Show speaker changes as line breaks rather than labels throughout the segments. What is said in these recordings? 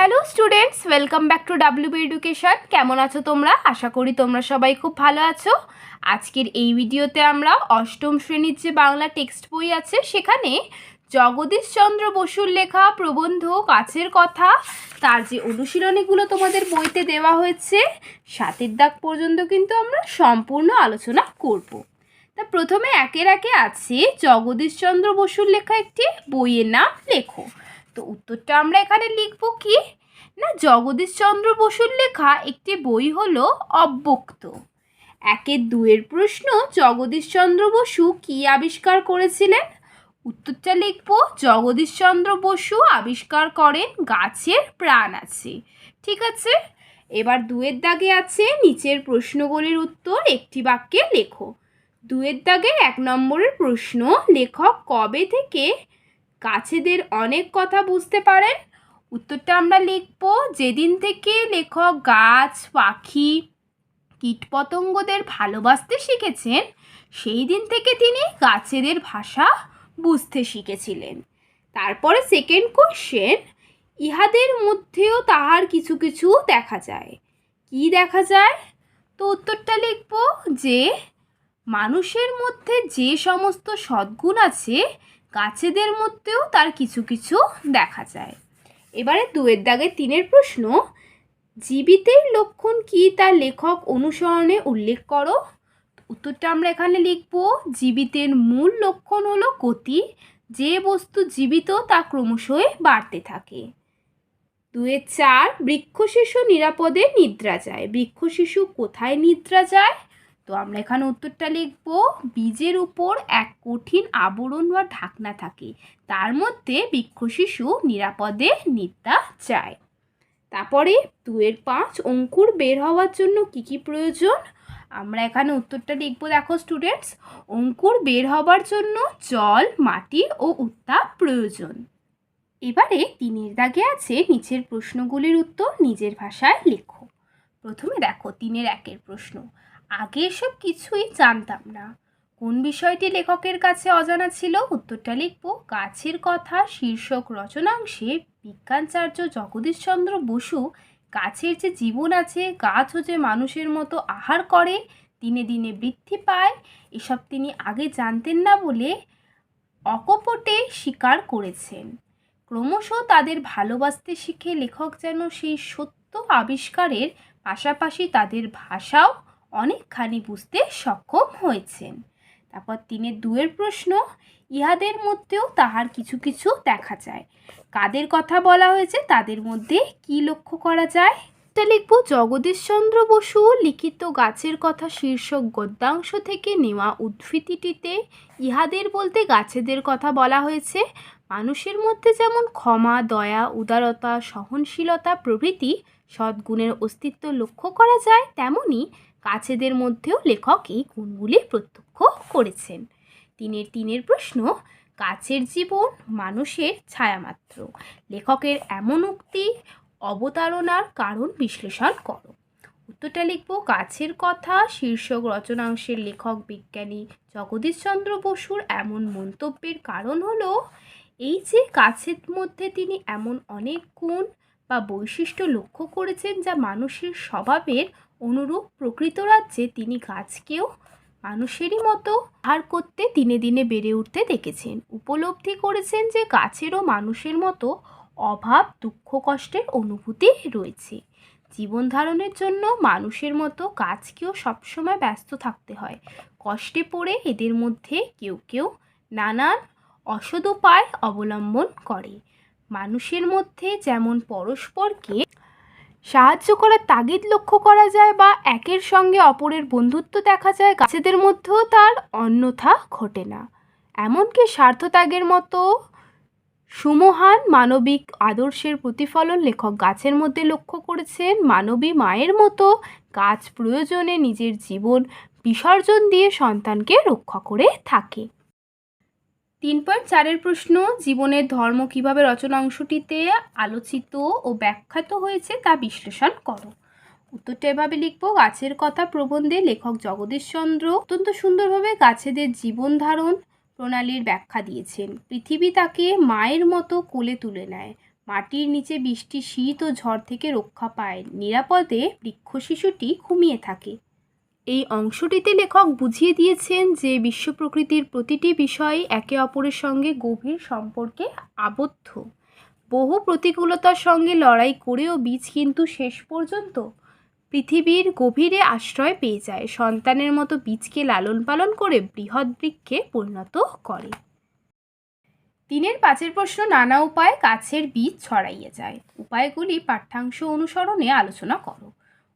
Hello students welcome back to WB education কেমন আছো তোমরা? আশা করি তোমরা সবাই খুব ভালো আছো। আজকের এই ভিডিওতে আমরা অষ্টম শ্রেণির যে বাংলা টেক্সট বই আছে, সেখানে জগদীশচন্দ্র বসুর লেখা প্রবন্ধ, কাছের কথা, তার যে অনুশীলনীগুলো তোমাদের বইতে দেওয়া হয়েছে, সাতের দাগ পর্যন্ত কিন্তু আমরা সম্পূর্ণ আলোচনা করব। তা প্রথমে একের একে আছে জগদীশচন্দ্র বসুর লেখা একটি বইয়ের নাম লেখো। তো উত্তরটা আমরা এখানে লিখব কি? না, জগদীশচন্দ্র বসুর লেখা একটি বই হলো অব্যক্ত। একের দুয়ের প্রশ্ন, জগদীশচন্দ্র বসু কি আবিষ্কার করেছিলেন? উত্তরটা লিখব, জগদীশচন্দ্র বসু আবিষ্কার করেন গাছের প্রাণ আছে। ঠিক আছে? এবার দুয়ের দাগে আছে নিচের প্রশ্নগুলির উত্তর একটি বাক্যে লেখো। দুয়ের দাগের এক নম্বরের প্রশ্ন, লেখক কবে থেকে গাছেদের অনেক কথা বুঝতে পারেন। উত্তরটা আমরা লিখব। যেদিন থেকে লেখক, গাছ, পাখি, কীটপতঙ্গদের ভালোবাসতে শিখেছেন, সেই দিন থেকে তিনি গাছেদের ভাষা বুঝতে শিখেছিলেন। তারপরে সেকেন্ড কোশ্চেন ইহাদের মধ্যেও তাহার কিছু কিছু দেখা যায়। কি দেখা যায়? তো উত্তরটা লিখব যে, মানুষের মধ্যে যে সমস্ত সদ্গুণ আছে গাছেদের মধ্যেও তার কিছু কিছু দেখা যায়। এবারে দুয়ের দাগে তিনের প্রশ্ন, জীবিতের লক্ষণ কি তার লেখক অনুসরণে উল্লেখ করো? উত্তরটা আমরা এখানে লিখব, জীবিতের মূল লক্ষণ হলো গতি, যে বস্তু জীবিত তা ক্রমশই বাড়তে থাকে। দুয়ের চার বৃক্ষ শিশু নিরাপদে নিদ্রা যায়। বৃক্ষ শিশু কোথায় নিদ্রা যায়? তো আমরা এখানে উত্তরটা লিখব, বীজের উপর এক কঠিন আবরণ বা ঢাকনা থাকে, তার মধ্যে বৃক্ষ শিশু নিরাপদে নিদ্রা যায়। তারপরে দুয়ের পাঁচ, অঙ্কুর বের হওয়ার জন্য কি কি প্রয়োজন? আমরা এখানে উত্তরটা লিখব, দেখো স্টুডেন্টস অঙ্কুর বের হবার জন্য জল, মাটি ও উত্তাপ প্রয়োজন। এবারে তিনের দাগে আছে নিচের প্রশ্নগুলির উত্তর নিজের ভাষায় লেখো। প্রথমে দেখো তিনের একের প্রশ্ন আগে এসব কিছুই জানতাম না। কোন বিষয়টি লেখকের কাছে অজানা ছিল, উত্তরটা লিখব। গাছের কথা, শীর্ষক রচনাংশে বিজ্ঞানচার্য জগদীশচন্দ্র বসু গাছের যে জীবন আছে গাছও যে মানুষের মতো আহার করে, দিনে দিনে বৃদ্ধি পায়, এসব তিনি আগে জানতেন না বলে অকপটে স্বীকার করেছেন। ক্রমশ তাদের ভালোবাসতে শিখে লেখক যেন সেই সত্য আবিষ্কারের পাশাপাশি তাদের ভাষাও অনেকখানি বুঝতে সক্ষম হয়েছেন। তারপর তিনের দুয়ের প্রশ্ন, ইহাদের মধ্যেও তাহার কিছু কিছু দেখা যায়। কাদের কথা বলা হয়েছে, তাদের মধ্যে কি লক্ষ্য করা যায়? এটা লিখব, জগদীশচন্দ্র বসু লিখিত গাছের কথা শীর্ষক গদ্যাংশ থেকে নেওয়া উদ্ধৃতিটিতে ইহাদের বলতে গাছেদের কথা বলা হয়েছে। মানুষের মধ্যে যেমন ক্ষমা, দয়া, উদারতা, সহনশীলতা প্রভৃতি সদ্গুণের অস্তিত্ব লক্ষ্য করা যায়, তেমনি গাছেদের মধ্যেও লেখক এই গুণগুলি প্রত্যক্ষ করেছেন। তিনের তিনের প্রশ্ন, কাছের জীবন মানুষের ছায়ামাত্র। লেখকের এমন উক্তি অবতারণার কারণ বিশ্লেষণ করো। উত্তরটা লিখব, কাছের কথা, শীর্ষক রচনাংশের লেখক বিজ্ঞানী জগদীশচন্দ্র বসুর এমন মন্তব্যের কারণ হলো, এই যে কাছের মধ্যে তিনি এমন অনেক গুণ বা বৈশিষ্ট্য লক্ষ্য করেছেন যা মানুষের স্বভাবের অনুরূপ প্রকৃত রাজ্যে তিনি গাছকেও মানুষেরই মতো আহার করতে দিনে দিনে বেড়ে উঠতে দেখেছেন। উপলব্ধি করেছেন যে গাছেরও মানুষের মতো অভাব, দুঃখ, কষ্টের অনুভূতি রয়েছে। জীবন ধারণের জন্য মানুষের মতো গাছকেও সবসময় ব্যস্ত থাকতে হয়। কষ্টে পড়ে এদের মধ্যে কেউ কেউ নানান অসদ উপায় অবলম্বন করে। মানুষের মধ্যে যেমন পরস্পরকে সাহায্য করার তাগিদ লক্ষ্য করা যায় বা একের সঙ্গে অপরের বন্ধুত্ব দেখা যায়, গাছেদের মধ্যেও তার অন্যথা ঘটে না। এমনকি স্বার্থত্যাগের মতো সুমহান মানবিক আদর্শের প্রতিফলন লেখক গাছের মধ্যে লক্ষ্য করেছেন, মানবী মায়ের মতো গাছ প্রয়োজনে নিজের জীবন বিসর্জন দিয়ে সন্তানকে রক্ষা করে থাকে। তিন পয়েন্ট চারের প্রশ্ন, জীবনের ধর্ম কীভাবে রচনা অংশটিতে আলোচিত ও ব্যাখ্যাত হয়েছে তা বিশ্লেষণ করো। উত্তরটা এভাবে লিখব, গাছের কথা প্রবন্ধে লেখক জগদীশচন্দ্র অত্যন্ত সুন্দরভাবে গাছেদের জীবন ধারণ প্রণালীর ব্যাখ্যা দিয়েছেন। পৃথিবী তাকে মায়ের মতো কোলে তুলে নেয়। মাটির নিচে বৃষ্টি, শীত ও ঝড় থেকে রক্ষা পায়। নিরাপদে বৃক্ষ শিশুটি ঘুমিয়ে থাকে। এই অংশটিতে লেখক বুঝিয়ে দিয়েছেন যে বিশ্ব প্রকৃতির প্রতিটি বিষয় একে অপরের সঙ্গে গভীর সম্পর্কে আবদ্ধ। বহু প্রতিকূলতার সঙ্গে লড়াই করেও বীজ কিন্তু শেষ পর্যন্ত পৃথিবীর গভীরে আশ্রয় পেয়ে যায়। সন্তানের মতো বীজকে লালন পালন করে বৃহৎ বৃক্ষে পরিণত করে। তিনের পাঁচের প্রশ্ন, নানা উপায়ে গাছের বীজ ছড়াইয়ে যায়। উপায়গুলি পাঠ্যাংশ অনুসরণে আলোচনা করো।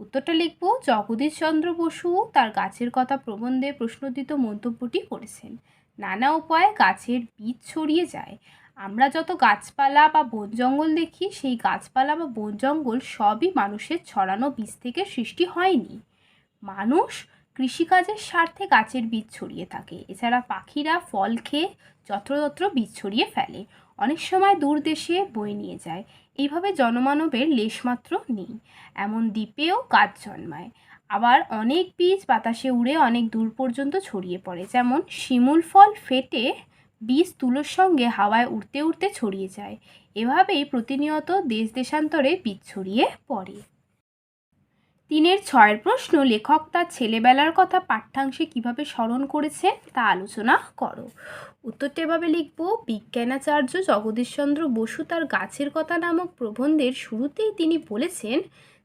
উত্তরটা লিখব জগদীশচন্দ্র বসু তার গাছের কথা প্রবন্ধে প্রশ্নোদিত মন্তব্যটি করেছেন। নানা উপায়ে গাছের বীজ ছড়িয়ে যায়। আমরা যত গাছপালা বা বন জঙ্গল দেখি, সেই গাছপালা বা বন জঙ্গল সবই মানুষের ছড়ানো বীজ থেকে সৃষ্টি হয়নি। মানুষ কৃষিকাজের স্বার্থে গাছের বীজ ছড়িয়ে থাকে। এছাড়া পাখিরা ফল খেয়ে যত্রতত্র বীজ ছড়িয়ে ফেলে। অনেক সময় দূর দেশে বয়ে নিয়ে যায়। এইভাবে জনমানবের লেশমাত্র নেই। এমন দ্বীপেও গাছ জন্মায়। আবার অনেক বীজ বাতাসে উড়ে অনেক দূর পর্যন্ত ছড়িয়ে পড়ে। যেমন শিমুল ফল ফেটে বীজ তুলোর সঙ্গে হাওয়ায় উড়তে উড়তে ছড়িয়ে যায়। এভাবেই প্রতিনিয়ত দেশ দেশান্তরে বীজ ছড়িয়ে পড়ে। তিনের ছয়ের প্রশ্ন, লেখক তার ছেলেবেলার কথা পাঠ্যাংশে কীভাবে স্মরণ করেছে তা আলোচনা করো। উত্তরটা এভাবে লিখব, বিজ্ঞানাচার্য জগদীশচন্দ্র বসু তার গাছের কথা নামক প্রবন্ধের শুরুতেই তিনি বলেছেন,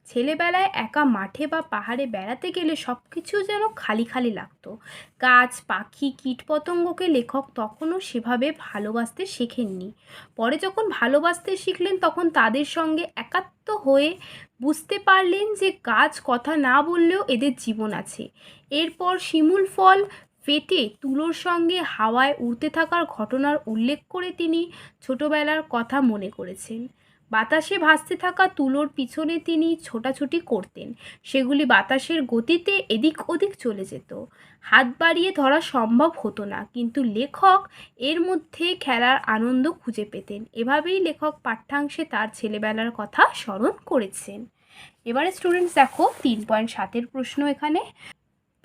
ছেলেবেলায় একা মাঠে বা পাহাড়ে বেড়াতে গেলে সব কিছু যেন খালি খালি লাগতো। গাছ, পাখি, কীটপতঙ্গকে লেখক তখনও সেভাবে ভালোবাসতে শেখেননি। পরে যখন ভালোবাসতে শিখলেন, তখন তাদের সঙ্গে একাত্ম হয়ে বুঝতে পারলেন যে গাছ কথা না বললেও এদের জীবন আছে। এরপর শিমুল ফল ফেটে তুলোর সঙ্গে হাওয়ায় উড়তে থাকার ঘটনার উল্লেখ করে তিনি ছোটবেলার কথা মনে করেছেন। বাতাসে ভাসতে থাকা তুলোর পিছনে তিনি ছোটাছুটি করতেন। সেগুলি বাতাসের গতিতে এদিক ওদিক চলে যেত। হাত বাড়িয়ে ধরা সম্ভব হতো না। কিন্তু লেখক এর মধ্যে খেলার আনন্দ খুঁজে পেতেন। এভাবেই লেখক পাঠ্যাংশে তার ছেলেবেলার কথা স্মরণ করেছেন। এবারে স্টুডেন্টস দেখো, তিন পয়েন্ট সাতের প্রশ্ন এখানে।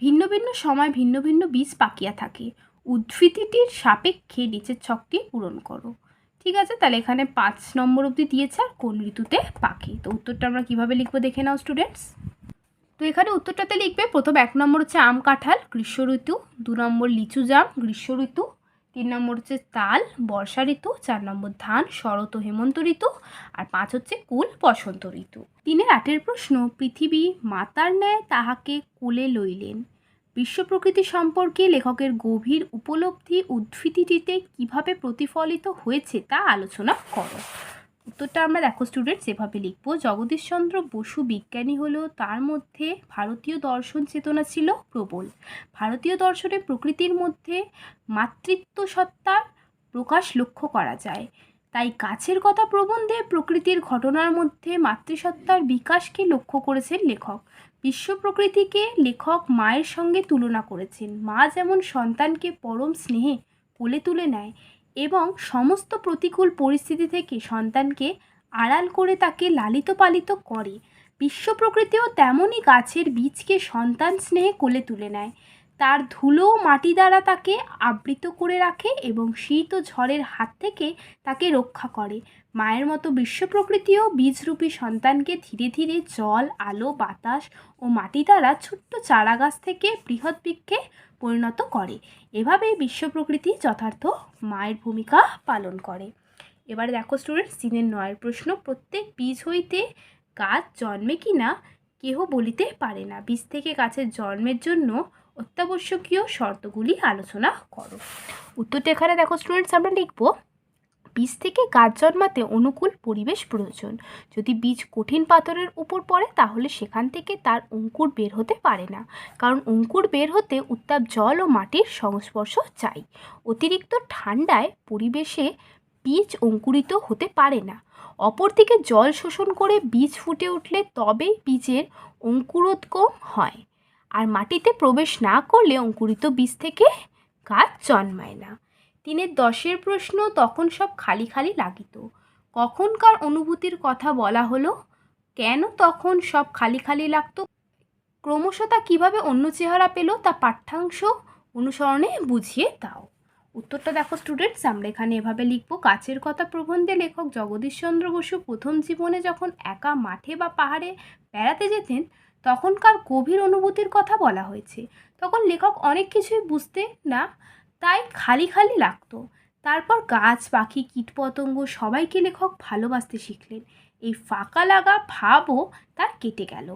ভিন্ন ভিন্ন সময় ভিন্ন ভিন্ন বীজ পাকিয়া থাকে। উদ্ধৃতিটির সাপেক্ষে নিচের ছকটি পূরণ করো। ঠিক আছে, তাহলে এখানে পাঁচ নম্বর অবধি দিয়েছে আর কোন ঋতুতে পাখি? তো উত্তরটা আমরা কীভাবে লিখব দেখে নাও স্টুডেন্টস তো এখানে উত্তরটাতে লিখবে, প্রথম এক নম্বর হচ্ছে আম কাঁঠাল, গ্রীষ্ম ঋতু, দু নম্বর লিচু জাম, গ্রীষ্ম ঋতু, তিন নম্বর হচ্ছে তাল, বর্ষা ঋতু, চার নম্বর ধান, শরৎ ও হেমন্ত ঋতু, আর পাঁচ হচ্ছে কুল বসন্ত ঋতু। তিনের আটের প্রশ্ন, পৃথিবী মাতার ন্যায় তাহাকে কোলে লইলেন। বিশ্ব প্রকৃতি সম্পর্কে লেখকের গভীর উপলব্ধি উদ্ধৃতিটিতে কীভাবে প্রতিফলিত হয়েছে তা আলোচনা করো। উত্তরটা আমরা দেখো স্টুডেন্ট যেভাবে লিখব। জগদীশচন্দ্র বসু বিজ্ঞানী হলেও তার মধ্যে ভারতীয় দর্শন চেতনা ছিল প্রবল। ভারতীয় দর্শনে প্রকৃতির মধ্যে মাতৃত্ব সত্তার প্রকাশ লক্ষ্য করা যায়। তাই গাছের কথা প্রবন্ধে প্রকৃতির ঘটনার মধ্যে মাতৃসত্তার বিকাশকে লক্ষ্য করেছেন লেখক। বিশ্ব প্রকৃতিকে লেখক মায়ের সঙ্গে তুলনা করেছেন। মা যেমন সন্তানকে পরম স্নেহে কোলে তুলে নেয় এবং সমস্ত প্রতিকূল পরিস্থিতি থেকে সন্তানকে আড়াল করে তাকে লালিত পালিত করে। বিশ্ব প্রকৃতিও তেমনই গাছের বীজকে সন্তান স্নেহে কোলে তুলে নেয়। তার ধুলো মাটি দ্বারা তাকে আবৃত করে রাখে এবং শীত ও ঝড়ের হাত থেকে তাকে রক্ষা করে। মায়ের মতো বিশ্ব প্রকৃতিও বীজরূপী সন্তানকে ধীরে ধীরে জল, আলো, বাতাস ও মাটি দ্বারা ছোট্ট চারা গাছ থেকে বৃহৎ বৃক্ষে পরিণত করে। এভাবেই বিশ্ব প্রকৃতি যথার্থ মায়ের ভূমিকা পালন করে। এবারে দেখো স্টুডেন্ট দিনের নয়ের প্রশ্ন, প্রত্যেক বীজ হইতে গাছ জন্মে কি না কেহ বলিতে পারে না। বীজ থেকে গাছের জন্মের জন্য অত্যাবশ্যকীয় শর্তগুলি আলোচনা করো। উত্তরটা এখানে দেখো স্টুডেন্টস আমরা লিখব, বীজ থেকে গাছ জন্মাতে অনুকূল পরিবেশ প্রয়োজন। যদি বীজ কঠিন পাথরের উপর পড়ে, তাহলে সেখান থেকে তার অঙ্কুর বের হতে পারে না। কারণ অঙ্কুর বের হতে উত্তাপ জল ও মাটির সংস্পর্শ চাই। অতিরিক্ত ঠান্ডায় পরিবেশে বীজ অঙ্কুরিত হতে পারে না। অপরদিকে জল শোষণ করে বীজ ফুটে উঠলে তবেই বীজের অঙ্কুরোদ্গম হয়। আর মাটিতে প্রবেশ না করলে অঙ্কুরিত বীজ থেকে গাছ জন্মায় না। তিনের দশের প্রশ্ন তখন সব খালি খালি লাগিত। কখনকার অনুভূতির কথা বলা হলো, কেন তখন সব খালি খালি লাগতো? ক্রমশ তা কীভাবে অন্য চেহারা পেল তা পাঠ্যাংশ অনুসরণে বুঝিয়ে দাও। উত্তরটা দেখো স্টুডেন্টস আমরা এখানে এভাবে লিখব। গাছের কথা প্রবন্ধে লেখক জগদীশচন্দ্র বসু প্রথম জীবনে যখন একা মাঠে বা পাহাড়ে বেড়াতে যেতেন তখনকার গভীর অনুভূতির কথা বলা হয়েছে। তখন লেখক অনেক কিছুই বুঝতে না তাই খালি খালি লাগতো। তারপর গাছ, পাখি, কীটপতঙ্গ সবাইকে লেখক ভালোবাসতে শিখলেন। এই ফাঁকা লাগা ভাবও তার কেটে গেল।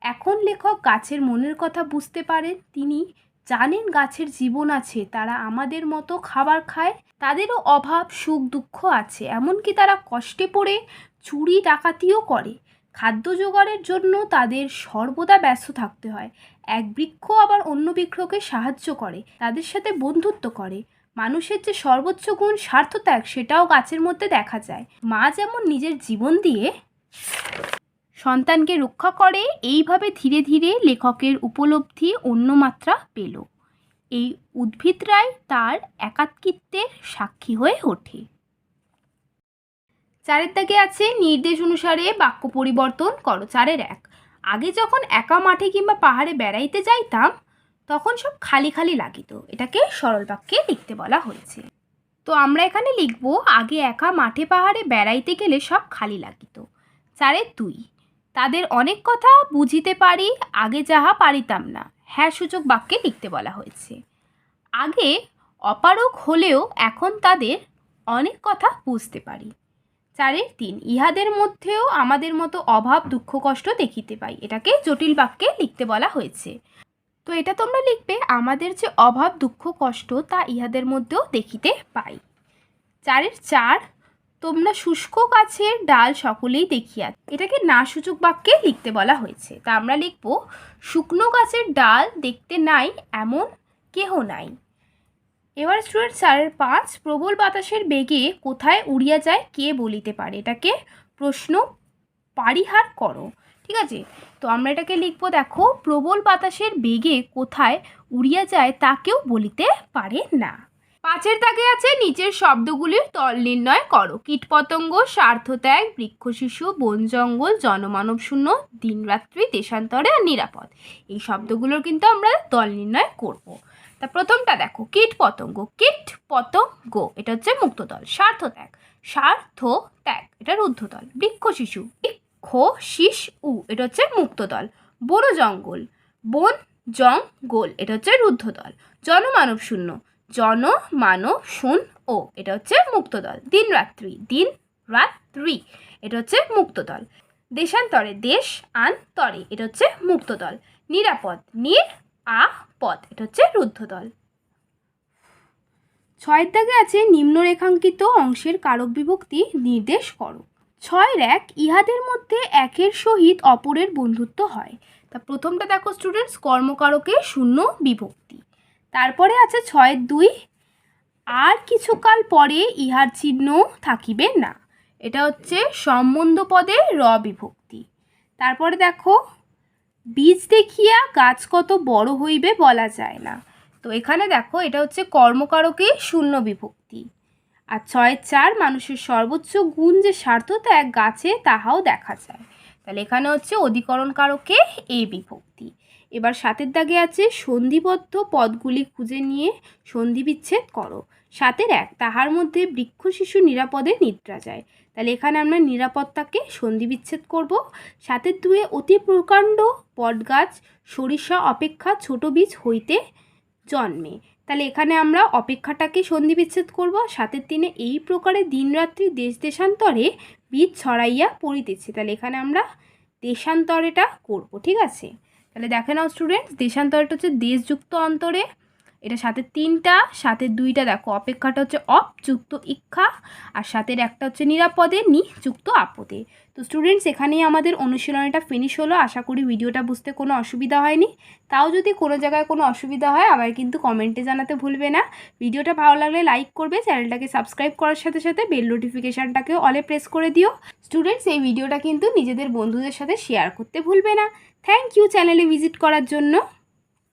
এখন লেখক গাছের মনের কথা বুঝতে পারেন। তিনি জানেন গাছের জীবন আছে, তারা আমাদের মতো খাবার খায়। তাদেরও অভাব, সুখ, দুঃখ আছে। এমনকি তারা কষ্টে পড়ে চুরি, ডাকাতিও করে। খাদ্য জোগাড়ের জন্য তাদের সর্বদা ব্যস্ত থাকতে হয়। এক বৃক্ষ আবার অন্য বৃক্ষকে সাহায্য করে, তাদের সাথে বন্ধুত্ব করে। মানুষের যে সর্বোচ্চ গুণ স্বার্থত্যাগ, সেটাও গাছের মধ্যে দেখা যায়। মা যেমন নিজের জীবন দিয়ে সন্তানকে রক্ষা করে, এইভাবে ধীরে ধীরে লেখকের উপলব্ধি অন্য মাত্রা পেল। এই উদ্ভিদরাই তার একাত্মিত্বের সাক্ষী হয়ে ওঠে। চারের দাগে আছে নির্দেশ অনুসারে বাক্য পরিবর্তন করো চারের এক। আগে যখন একা মাঠে কিংবা পাহাড়ে বেড়াইতে যাইতাম, তখন সব খালি খালি লাগিত। এটাকে সরল বাক্যে লিখতে বলা হয়েছে। তো আমরা এখানে লিখব, আগে একা মাঠে পাহাড়ে বেড়াইতে গেলে সব খালি লাগিত। চারের দুই, তাদের অনেক কথা বুঝিতে পারি, আগে যাহা পারিতাম না। হ্যাঁ সূচক বাক্যে লিখতে বলা হয়েছে। আগে অপারক হলেও এখন তাদের অনেক কথা বুঝতে পারি। চারের তিন। ইহাদের মধ্যেও আমাদের মতো অভাব, দুঃখ, কষ্ট দেখিতে পাই। এটাকে জটিল বাক্যে লিখতে বলা হয়েছে। তো এটা তোমরা লিখবে, আমাদের যে অভাব, দুঃখ, কষ্ট, তা ইহাদের মধ্যেও দেখিতে পাই। চারের চার, তোমরা শুষ্ক গাছের ডাল সকলেই দেখিয়া, এটাকে না সূচক বাক্যে লিখতে বলা হয়েছে। তা আমরা লিখব, শুকনো গাছের ডাল দেখতে নাই, এমন কেহ নাই। এবার স্টুডেন্ট সারের পাঁচ প্রবল বাতাসের বেগে কোথায় উড়িয়া যায় কে বলিতে পারে? এটাকে প্রশ্ন পারিহার করো। ঠিক আছে? তো আমরা এটাকে লিখব, দেখো, প্রবল বাতাসের বেগে কোথায় উড়িয়া যায় তাকেও বলিতে পারে না। পাঁচের তাকে আছে নিচের শব্দগুলির তল নির্ণয় করো কীটপতঙ্গ, স্বার্থত্যাগ, বৃক্ষ শিশু, বন জঙ্গল, জনমানব শূন্য, দিনরাত্রি, দেশান্তরে আর নিরাপদ এই শব্দগুলোর কিন্তু আমরা দল নির্ণয় করব। তা প্রথমটা দেখো কীট পতঙ্গ কীট পতঙ্গ এটা হচ্ছে মুক্তদল স্বার্থত্যাগ স্বার্থ ত্যাগ এটা রুদ্ধদল বৃক্ষ শিশু, বৃক্ষ শীষ উ এটা হচ্ছে মুক্তদল বন জঙ্গল বন জঙ্গল, এটা হচ্ছে রুদ্ধদল জনমানব শূন্য জন মানব শুন ও। এটা হচ্ছে মুক্তদল। দিন রাত্রি। দিন রাত্রি। এটা হচ্ছে মুক্তদল। দেশান্তরে দেশ আন্তরে এটা হচ্ছে মুক্তদল। নিরাপদ, নির, আ পদ এটা হচ্ছে রুদ্ধদল। ছয়ের দাগে আছে নিম্নরেখাঙ্কিত অংশের কারক বিভক্তি। নির্দেশ করো। ছয়ের এক ইহাদের মধ্যে একের সহিত অপরের বন্ধুত্ব হয়। তা প্রথমটা দেখো স্টুডেন্টস কর্মকারকে শূন্য বিভক্তি। তারপরে আছে ছয়ের দুই। আর কিছুকাল পরে ইহার চিহ্ন থাকিবে না। এটা হচ্ছে সম্বন্ধ পদে র বিভক্তি। তারপরে দেখো, বীজ দেখিয়া গাছ কত বড় হইবে বলা যায় না। তো এখানে দেখো, এটা হচ্ছে কর্মকারকে শূন্য বিভক্তি। আর ছয়ের চার, মানুষের সর্বোচ্চ গুণ যে স্বার্থ তা এক গাছে, তাহাও দেখা যায়। তাহলে এখানে হচ্ছে অধিকরণ কারকে এই বিভক্তি। এবার সাতের দাগে আছে সন্ধিবদ্ধ পদগুলি খুঁজে নিয়ে সন্ধি বিচ্ছেদ করো। সাতের এক, তাহার মধ্যে বৃক্ষ শিশু নিরাপদে নিদ্রা যায়। তাহলে এখানে আমরা নিরাপত্তাকে সন্ধি বিচ্ছেদ করব। সাতের দুয়ে অতি প্রকাণ্ড বটগাছ সরিষা অপেক্ষা ছোট বীজ হইতে জন্মে। তাহলে এখানে আমরা অপেক্ষাটাকে সন্ধি বিচ্ছেদ করব। সাতের দিনে এই প্রকারে দিনরাত্রি দেশ দেশান্তরে বীজ ছড়াইয়া পড়িতেছে। তাহলে এখানে আমরা দেশান্তরেটা করব, ঠিক আছে? তাহলে দেখে নাও স্টুডেন্টস দেশান্তরটা হচ্ছে দেশযুক্ত অন্তরে। এটা সাথে তিনটা, সাথে দুইটা দেখো, অপেক্ষাটা হচ্ছে অপ, যুক্ত, ইক্ষা, আর সাথের একটা হচ্ছে নিরাপদে, নি, যুক্ত, আপদে। তো স্টুডেন্টস এখানেই আমাদের অনুশীলনটা ফিনিশ হলো। আশা করি ভিডিওটা বুঝতে কোনো অসুবিধা হয়নি। তাও যদি কোনো জায়গায় কোনো অসুবিধা হয়, আবার কিন্তু কমেন্টে জানাতে ভুলবে না। ভিডিওটা ভালো লাগলে লাইক করবে, চ্যানেলটাকে সাবস্ক্রাইব করার সাথে সাথে বেল নোটিফিকেশানটাকেও অলে প্রেস করে দিও। স্টুডেন্টস এই ভিডিওটা কিন্তু নিজেদের বন্ধুদের সাথে শেয়ার করতে ভুলবে না। থ্যাংক ইউ চ্যানেলে ভিজিট করার জন্য।